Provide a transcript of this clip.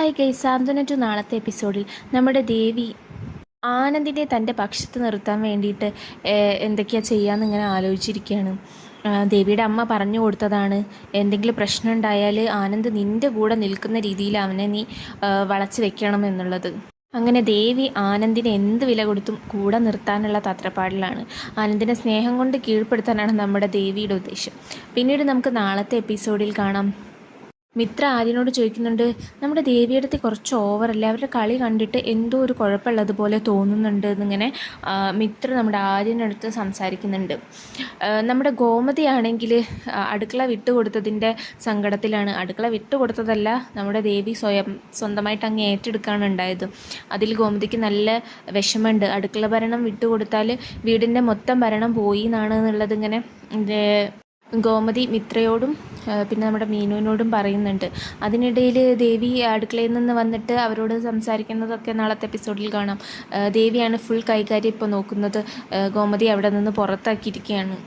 Hi ഗൈ സാന്ത്വന to നാളത്തെ എപ്പിസോഡിൽ നമ്മുടെ ദേവി ആനന്ദിനെ തന്റെ പക്ഷത്ത് നിർത്താൻ വേണ്ടിയിട്ട് എന്തൊക്കെയാണ് എന്തൊക്കെയാ ചെയ്യാമെന്ന് ഇങ്ങനെ ആലോചിച്ചിരിക്കുകയാണ് ദേവിയുടെ അമ്മ പറഞ്ഞു കൊടുത്തതാണ് എന്തെങ്കിലും പ്രശ്നം ഉണ്ടായാൽ ആനന്ദ് നിന്റെ കൂടെ നിൽക്കുന്ന രീതിയിൽ അവനെ നീ വളച്ച് വെക്കണം എന്നുള്ളത്. അങ്ങനെ ദേവി ആനന്ദിനെ എന്ത് വില കൊടുത്തും കൂടെ നിർത്താനുള്ള തത്രപ്പാടിലാണ്. ആനന്ദിനെ സ്നേഹം കൊണ്ട് കീഴ്പ്പെടുത്താനാണ് നമ്മുടെ ദേവിയുടെ ഉദ്ദേശം. പിന്നീട് നമുക്ക് നാളത്തെ എപ്പിസോഡിൽ കാണാം. മിത്ര ആര്യനോട് ചോദിക്കുന്നുണ്ട് നമ്മുടെ ദേവിയടുത്ത് കുറച്ച് ഓവറല്ലേ? അവരുടെ കളി കണ്ടിട്ട് എന്തോ ഒരു കുഴപ്പമുള്ളതുപോലെ തോന്നുന്നുണ്ട് എന്നിങ്ങനെ മിത്ര നമ്മുടെ ആര്യനടുത്ത് സംസാരിക്കുന്നുണ്ട്. നമ്മുടെ ഗോമതിയാണെങ്കിൽ അടുക്കള വിട്ടുകൊടുത്തതിന്റെ സങ്കടത്തിലാണ്. അടുക്കള വിട്ടുകൊടുത്തതല്ല നമ്മുടെ ദേവി സ്വയം സ്വന്തമായിട്ട് അങ്ങ് ഏറ്റെടുക്കുകയാണ് ഉണ്ടായത്. അതിൽ ഗോമതിക്ക് നല്ല വിഷമമുണ്ട്. അടുക്കള ഭരണം വിട്ടുകൊടുത്താൽ വീടിന്റെ മൊത്തം ഭരണം പോയി എന്നാണ് എന്നുള്ളത് ഇങ്ങനെ ഗോമതി മിത്രയോടും പിന്നെ നമ്മുടെ മീനുവിനോടും പറയുന്നുണ്ട്. അതിനിടയിൽ ദേവി അടുക്കളയിൽ നിന്ന് വന്നിട്ട് അവരോട് സംസാരിക്കുന്നതൊക്കെ നാളത്തെ എപ്പിസോഡിൽ കാണാം. ദേവിയാണ് ഫുൾ കൈകാര്യം ഇപ്പോൾ നോക്കുന്നത്. ഗോമതി അവിടെ നിന്ന് പുറത്താക്കിയിരിക്കുകയാണ്.